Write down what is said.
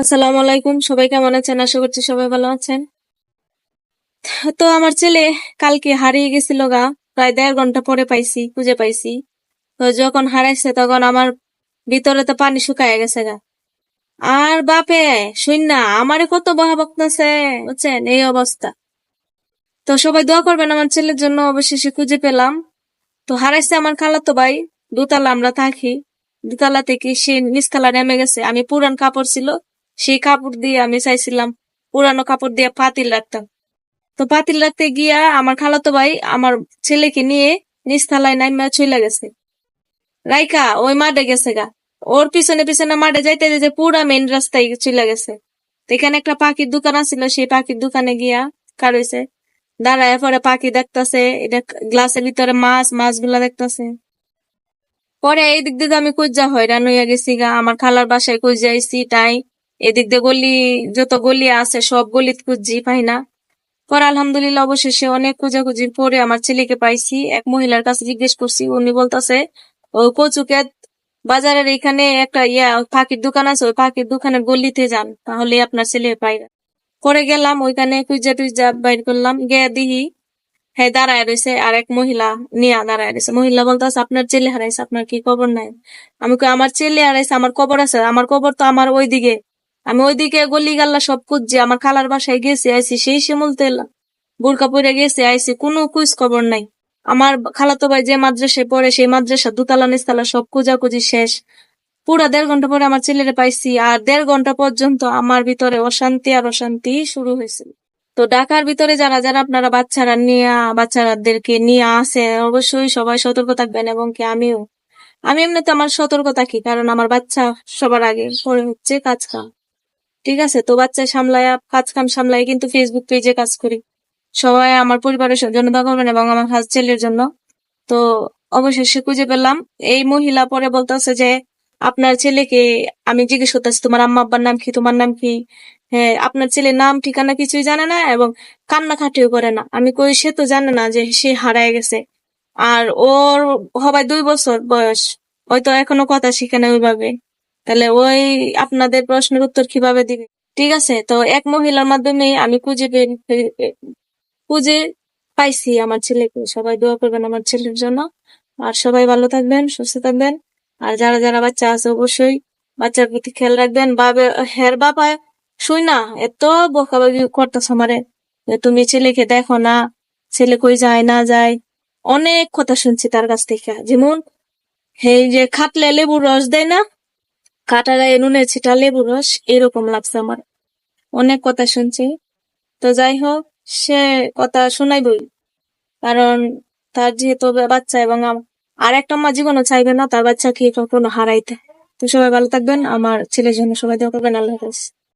আসসালামু আলাইকুম। সবাই কেমন আছেন? আশা করছি সবাই ভালো আছেন। তো আমার ছেলে কালকে হারিয়ে গেছিল গা, প্রায় দেড় ঘণ্টা পরে পাইছি, খুঁজে পাইছি। তো যখন হারাইছে তখন আমার ভিতরে তো পানি শুকায় গেছে গা। আর বাপে না, আমারে কত বহা বকতেছে, বুঝছেন? এই অবস্থা। তো সবাই দোয়া করবেন আমার ছেলের জন্য, অবশেষে খুঁজে পেলাম। তো হারাইছে আমার খালাতো ভাই, দুতলা আমরা থাকি। দুতলা থেকে সে নিচতলা নেমে গেছে। আমি পুরান কাপড় ছিল সেই কাপড় দিয়ে আমি চাইছিলাম, পুরানো কাপড় দিয়ে পাতিল রাখতাম। তো পাতিল রাখতে গিয়া আমার খালাতো ভাই আমার ছেলেকে নিয়ে নিচতলায় নাইমা চলে গেছে। রাইকা, ওই মাঠে গেছে গা। ওর পিছনে পিছনে মাঠে যাইতে যাইতে পুরা মেন রাস্তায় চলে গেছে। এখানে একটা পাখির দোকান আছিল, সেই পাখির দোকানে গিয়া কারইছে দাঁড়ায় পরে পাখি দেখতাছে, এটা গ্লাসের ভিতরে মাছ, মাছগুলা দেখতাছে। পরে এই দিক দিয়ে আমি কুজা হয়রান হইয়া গেছি গা, আমার খালার বাসায় কুজা আইছি, তাই এদিক দিয়ে গলি, যত গলি আছে, সব গলিত খুঁজি পাই না। পরে আলহামদুলিল্লাহ অবশেষে অনেক খোঁজাখুঁজির পরে আমার ছেলেকে পাইছি। এক মহিলার কাছে জিজ্ঞেস করছি, উনি বলতাছে, ও কচুকেত বাজারের এখানে একটা ইয়া পাখির দোকান আছে, ওই পাখির দোকানের গলিতে যান, তাহলে আপনার ছেলে পাইবে পরে গেলাম, ওইখানে কুইজা টুইজা বাইর করলাম, গিয়ে দিহি হ্যাঁ দাঁড়ায় রয়েছে, আর এক মহিলা নিয়া দাঁড়ায় রয়েছে। মহিলা বলতেছে, আপনার ছেলে হারাইছে, আপনার কি খবর নাই? আমি আমার ছেলে হারাইছে, আমার খবর আছে, আমার খবর তো আমার ওইদিকে আমি ওইদিকে গলি গাল্লা সব খুঁজছি, আমার খালার বাসায় গেছি, আইছি, সেই শিমুলতে এলাম। বোরকা পরে গেছে, আইছি, কোনো কুইজ খবর নাই। আমার খালাতো ভাই যে মাদ্রাসায় পড়ে, সেই মাদ্রাসা, দুতলা, নিচতলা সব কুজাকুজি শেষ। পুরা দেড় ঘণ্টা পরে আমার ছেলেরে পাইছি, আর দেড় ঘণ্টা পর্যন্ত আমার ভিতরে অশান্তি আর অশান্তি শুরু হয়েছিল। তো ঢাকার ভিতরে যারা যারা আপনারা বাচ্চারা নিয়ে বাচ্চাদেরকে নিয়ে আসে অবশ্যই সবাই সতর্ক থাকবেন এবং কি আমিও। আমি এমনিতে আমার সতর্ক থাকি কারণ আমার বাচ্চা সবার আগে পরে হচ্ছে কাজ কাম ঠিক আছে? তো বাচ্চা সামলায় কাজ কাম সামলায় কিন্তু ফেসবুক পেজে কাজ করি। সবাই আমার পরিবারের জন্য দোয়া করবেন এবং আমার হাজ, ছেলের জন্য। তো অবশেষে খুঁজে পেলাম, এই মহিলা পরে বলতেছে যে, আপনার ছেলেকে আমি জিজ্ঞেস করতেছি, তোমার আম্মা আব্বার নাম কি? তোমার নাম কি? হ্যাঁ আপনার ছেলের নাম, ঠিকানা কিছুই জানে না এবং কান্না কান্নাকাটিও করে না। আমি কই, সে তো জানে না যে সে হারায় গেছে। আর ওর হবাই দুই বছর বয়স। ওই তো এখনও কথা শিখে না ওইভাবে। তাহলে ওই আপনাদের প্রশ্নের উত্তর কীভাবে দিবে? ঠিক আছে, তো এক মহিলার মাধ্যমে আমি খুঁজে খুঁজে পাইছি আমার ছেলেকে। সবাই দোয়া করবেন আমার ছেলের জন্য। আর সবাই ভালো থাকবেন, সুস্থ থাকবেন। আর যারা যারা বাচ্চা আছে, অবশ্যই বাচ্চার প্রতি খেয়াল রাখবেন। বাবে, হের বাবা, শুই না, এত বকাবকি করতেছ আমারে। তুমি ছেলেকে দেখো না, ছেলে কই যায়, না যায়। অনেক কথা শুনছি তার কাছ থেকে। যেমন, এই যে খাটলে লেবুর রস দেয় না? কাটা গায়ে নুনের ছিটা লেবু রস এরকম লাগছে আমার। অনেক কথা শুনছি। তো যাই হোক, সে কথা শোনাইবই। কারণ তার যেহেতু বাচ্চা এবং আর একটা মা জীবনও চাইবে না, তার বাচ্চাকে কখনো হারাইতে। তো সবাই ভালো থাকবেন। আমার ছেলের জন্য সবাই দেখবেন আল্লাহ